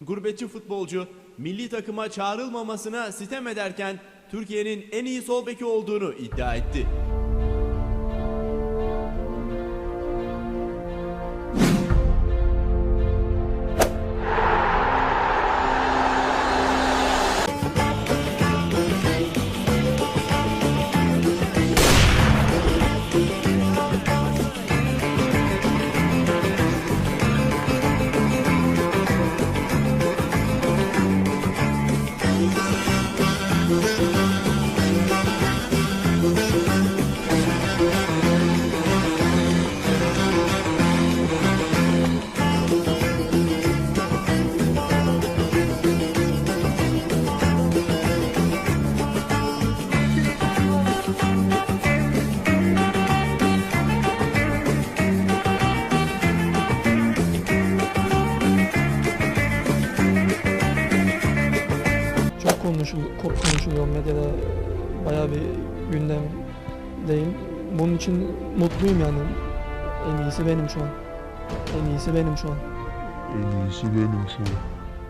Gurbetçi futbolcu milli takıma çağrılmamasına sitem ederken Türkiye'nin en iyi sol beki olduğunu iddia etti. Konuşul ko- konuşuluyor medyada bayağı bir gündemdeyim. Bunun için mutluyum yani. En iyisi benim şu an. En iyisi benim şu an. En iyisi benim şu an.